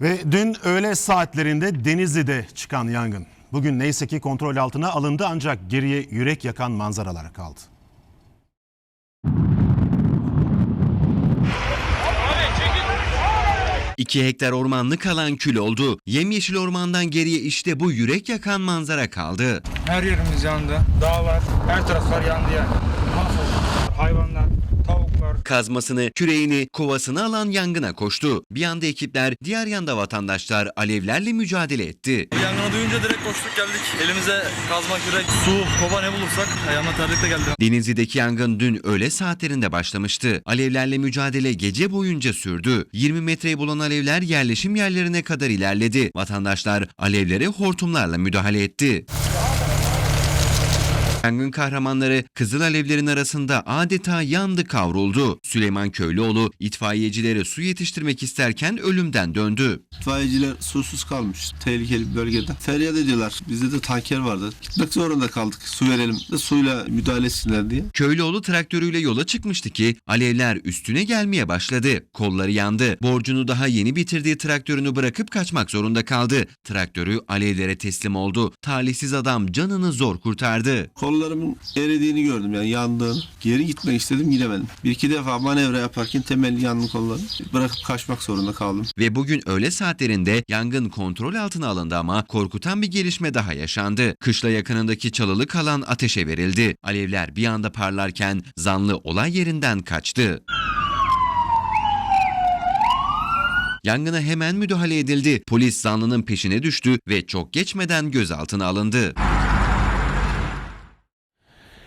Ve dün öğle saatlerinde Denizli'de çıkan yangın. Bugün neyse ki kontrol altına alındı ancak geriye yürek yakan manzaralar kaldı. İki hektar ormanlık alan kül oldu. Yemyeşil ormandan geriye işte bu yürek yakan manzara kaldı. Her yerimiz yandı. Dağlar, her taraflar yandı yani. Mahvoldu. Kazmasını, küreğini, kovasını alan yangına koştu. Bir yanda ekipler, diğer yanda vatandaşlar alevlerle mücadele etti. Yangını duyunca direkt koştuk geldik. Elimize kazma, kürek, su, kova ne bulursak ayağıma terlikle geldim. Denizli'deki yangın dün öğle saatlerinde başlamıştı. Alevlerle mücadele gece boyunca sürdü. 20 metreyi bulan alevler yerleşim yerlerine kadar ilerledi. Vatandaşlar alevlere hortumlarla müdahale etti. Yangın kahramanları kızıl alevlerin arasında adeta yandı kavruldu. Süleyman Köylüoğlu itfaiyecileri su yetiştirmek isterken ölümden döndü. İtfaiyeciler susuz kalmış tehlikeli bir bölgede. Feryat ediyorlar. Bizde de tanker vardı. Gitmek zorunda kaldık. Su verelim de suyla müdahale etsinler diye. Köylüoğlu traktörüyle yola çıkmıştı ki alevler üstüne gelmeye başladı. Kolları yandı. Borcunu daha yeni bitirdiği traktörünü bırakıp kaçmak zorunda kaldı. Traktörü alevlere teslim oldu. Talihsiz adam canını zor kurtardı. Kollarımın eridiğini gördüm yani yandığını. Geri gitmek istedim gidemedim. Bir iki defa manevra yaparken temelli yandı kollarım. Bırakıp kaçmak zorunda kaldım. Ve bugün öğle saatlerinde yangın kontrol altına alındı ama korkutan bir gelişme daha yaşandı. Kışla yakınındaki çalılı kalan ateşe verildi. Alevler bir anda parlarken zanlı olay yerinden kaçtı. Yangına hemen müdahale edildi. Polis zanlının peşine düştü ve çok geçmeden gözaltına alındı.